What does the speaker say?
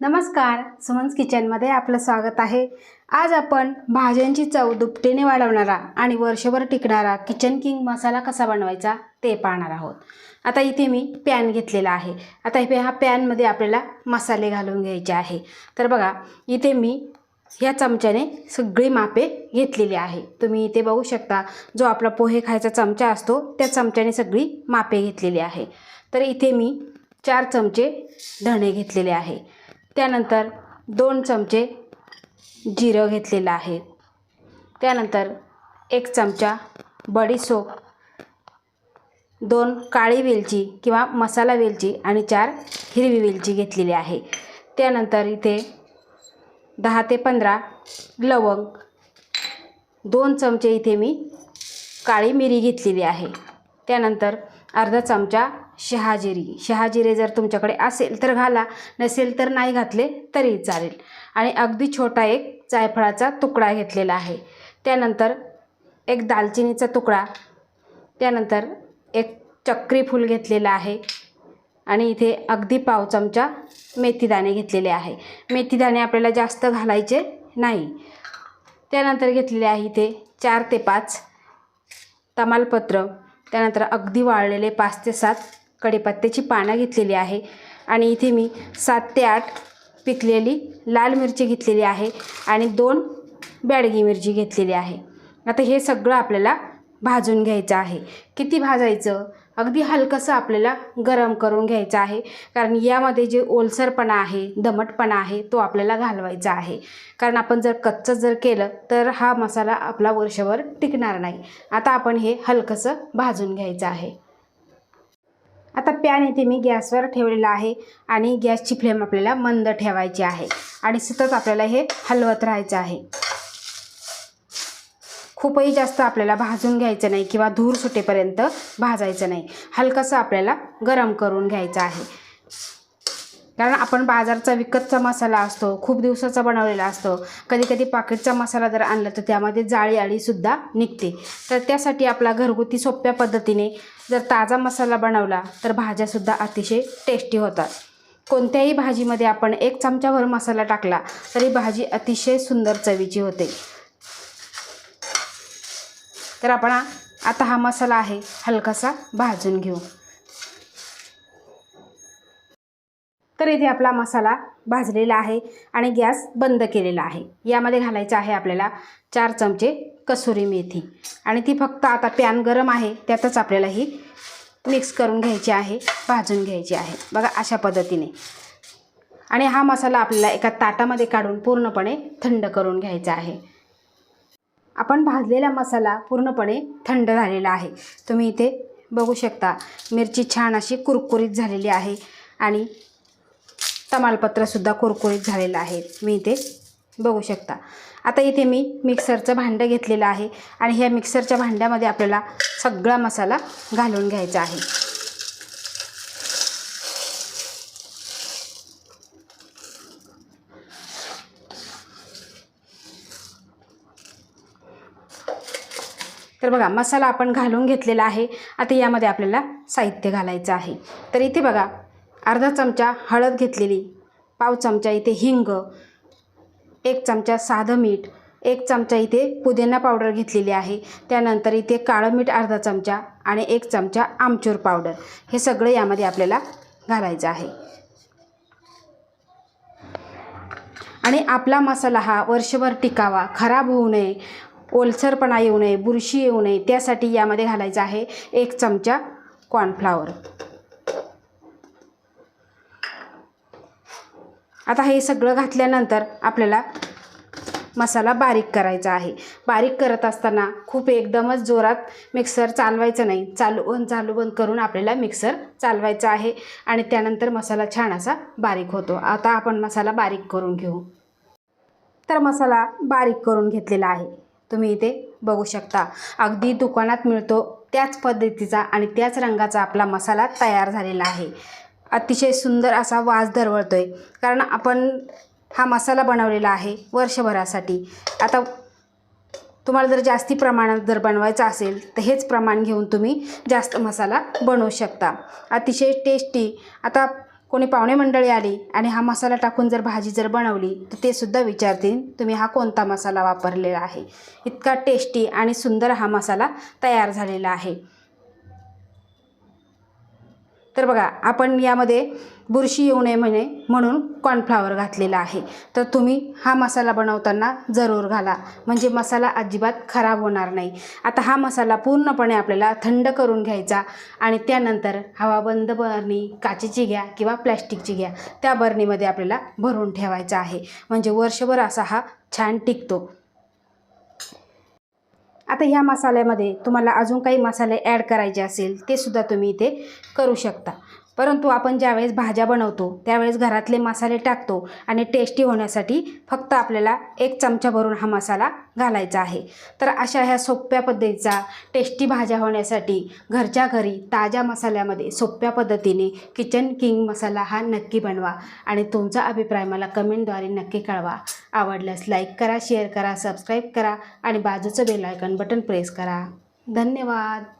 नमस्कार सुमन्स किचनमध्ये आपलं स्वागत आहे. आज आपण भाज्यांची चव दुपटीने वाढवणारा आणि वर्षभर टिकणारा किचन किंग मसाला कसा बनवायचा ते पाहणार आहोत. आता इथे मी पॅन घेतलेला आहे. आता इथे ह्या पॅनमध्ये आपल्याला मसाले घालून घ्यायचे आहे. तर बघा इथे मी ह्या चमच्याने सगळी मापे घेतलेली आहे. तुम्ही इथे बघू शकता जो आपला पोहे खायचा चमचा असतो त्या चमच्याने सगळी मापे घेतलेली आहे. तर इथे मी चार चमचे धणे घेतलेले आहे. त्यानंतर दोन चमचे जिरं घेतलेलं आहे. त्यानंतर एक चमचा बडीसोप दोन काळी वेलची किंवा मसाला वेलची आणि चार हिरवी वेलची घेतलेली आहे. त्यानंतर इथे दहा ते पंधरा लवंग दोन चमचे इथे मी काळी मिरी घेतलेली आहे. त्यानंतर अर्धा चमचा शहाजिरी. शहाजिरे जर तुमच्याकडे असेल तर घाला नसेल तर नाही घातले तरी चालेल. आणि अगदी छोटा एक जायफळाचा तुकडा घेतलेला आहे. त्यानंतर एक दालचिनीचा तुकडा त्यानंतर एक चक्री फूल घेतलेला आहे आणि इथे अगदी पाव चमचा मेथीदाणे घेतलेले आहे. मेथीदाणे आपल्याला जास्त घालायचे नाही. त्यानंतर घेतलेले आहे इथे चार ते पाच तमालपत्र त्यानंतर अगदी वाळलेले पाच ते सात कढीपत्त्याची पानं घेतलेली आहे. आणि इथे मी सात ते आठ पिकलेली लाल मिरची घेतलेली आहे आणि दोन बॅडगी मिरची घेतलेली आहे. आता हे सगळं आपल्याला भाजून घ्यायचं आहे. किती भाजायचं? अगदी हलकंसं आपल्याला गरम करून घ्यायचं आहे. कारण यामध्ये जे ओलसरपणा आहे दमटपणा आहे तो आपल्याला घालवायचा आहे. कारण आपण जर कच्चं जर केलं तर हा मसाला आपला वर्षभर टिकणार नाही. आता आपण हे हलकंसं भाजून घ्यायचं आहे. आता पॅन येथे मी गॅसवर ठेवलेला आहे आणि गॅसची फ्लेम आपल्याला मंद ठेवायची आहे. आणि सतत आपल्याला हे हलवत राहायचं आहे. खूपही जास्त आपल्याला भाजून घ्यायचं नाही किंवा धूर सुटेपर्यंत भाजायचं नाही. हलकंसं आपल्याला गरम करून घ्यायचं आहे. कारण आपण बाजारचा विकतचा मसाला असतो खूप दिवसाचा बनवलेला असतो. कधी कधी पाकिटचा मसाला जर आणला तर त्यामध्ये जाळी आळीसुद्धा निघते. तर त्यासाठी आपला घरगुती सोप्या पद्धतीने जर ताजा मसाला बनवला तर भाज्यासुद्धा अतिशय टेस्टी होतात. कोणत्याही भाजीमध्ये आपण एक चमचाभर मसाला टाकला तरी भाजी अतिशय सुंदर चवीची होते. तर आपण आता हा मसाला आहे हलकासा भाजून घेऊ. तर इथे आपला मसाला भाजलेला आहे आणि गॅस बंद केलेला आहे. यामध्ये घालायचं आहे आपल्याला चार चमचे कसुरी मेथी. आणि ती फक्त आता पॅन गरम आहे त्यातच आपल्याला ही मिक्स करून घ्यायची आहे भाजून घ्यायची आहे. बघा अशा पद्धतीने. आणि हा मसाला आपल्याला एका ताटामध्ये काढून पूर्णपणे थंड करून घ्यायचा आहे. आपण भाजलेला मसाला पूर्णपणे थंड झालेला आहे. तुम्ही इथे बघू शकता मिरची छान अशी कुरकुरीत झालेली आहे आणि तमालपत्रसुद्धा कुरकुरीत झालेलं आहे. मी इथे बघू शकता. आता इथे मी मिक्सरचं भांडं घेतलेलं आहे आणि ह्या मिक्सरच्या भांड्यामध्ये आपल्याला सगळा मसाला घालून घ्यायचा आहे. तर बघा मसाला आपण घालून घेतलेला आहे. आता यामध्ये आपल्याला साहित्य घालायचं आहे. तर इथे बघा अर्धा चमचा हळद घेतलेली पाव चमचा इथे हिंग एक चमचा साधं मीठ एक चमचा इथे पुदिना पावडर घेतलेली आहे. त्यानंतर इथे काळं मीठ अर्धा चमचा आणि एक चमचा आमचूर पावडर. हे सगळं यामध्ये आपल्याला घालायचं आहे. आणि आपला मसाला हा वर्षभर टिकावा खराब होऊ नये. ओलसरपणा येऊ नये बुरशी येऊ नये त्यासाठी यामध्ये घालायचं आहे एक चमचा कॉर्नफ्लावर आता हे सगळं घातल्यानंतर आपल्याला मसाला बारीक करायचा आहे. बारीक करत असताना खूप एकदमच जोरात मिक्सर चालवायचं नाही. चालू बंद चालू बंद करून आपल्याला मिक्सर चालवायचा आहे आणि त्यानंतर मसाला छान असा बारीक होतो. आता आपण मसाला बारीक करून घेऊ. तर मसाला बारीक करून घेतलेला आहे. तुम्ही इथे बघू शकता. अगदी दुकानात मिळतो त्याच पद्धतीचा आणि त्याच रंगाचा आपला मसाला तयार झालेला आहे. अतिशय सुंदर असा वास दरवळतो आहे कारण आपण हा मसाला बनवलेला आहे वर्षभरासाठी. आता तुम्हाला जर जास्ती प्रमाणात जर बनवायचं असेल तर हेच प्रमाण घेऊन तुम्ही जास्त मसाला बनवू शकता. अतिशय टेस्टी आता कोणी पाहुणे मंडळी आली आणि हा मसाला टाकून जर भाजी जर बनवली तर ते सुद्धा विचारतील तुम्ही हा कोणता मसाला वापरलेला आहे? इतका टेस्टी आणि सुंदर हा मसाला तयार झालेला आहे. तर बघा आपण यामध्ये बुरशी येऊ नये म्हणे म्हणून कॉर्नफ्लावर घातलेला आहे. तर तुम्ही हा मसाला बनवताना जरूर घाला. म्हणजे मसाला अजिबात खराब होणार नाही. आता हा मसाला पूर्णपणे आपल्याला थंड करून घ्यायचा आणि त्यानंतर हवाबंद बरणी काचेची घ्या किंवा प्लॅस्टिकची घ्या. त्या बरणीमध्ये आपल्याला भरून ठेवायचा आहे. म्हणजे वर्षभर असा हा छान टिकतो. आता ह्या मसाल्यामध्ये तुम्हाला अजून काही मसाले ॲड करायचे असेल ते सुद्धा तुम्ही इथे करू शकता. परंतु आपण ज्यावेळेस भाज्या बनवतो त्यावेळेस घरातले मसाले टाकतो आणि टेस्टी होण्यासाठी फक्त आपल्याला एक चमचा भरून हा मसाला घालायचा आहे. तर अशा ह्या सोप्या पद्धतीचा टेस्टी भाज्या होण्यासाठी घरच्या घरी ताज्या मसाल्यामध्ये सोप्या पद्धतीने किचन किंग मसाला हा नक्की बनवा आणि तुमचा अभिप्राय मला कमेंटद्वारे नक्की कळवा. आवडल्यास लाईक करा शेअर करा सबस्क्राईब करा आणि बाजूचं बेल आयकन बटन प्रेस करा. धन्यवाद!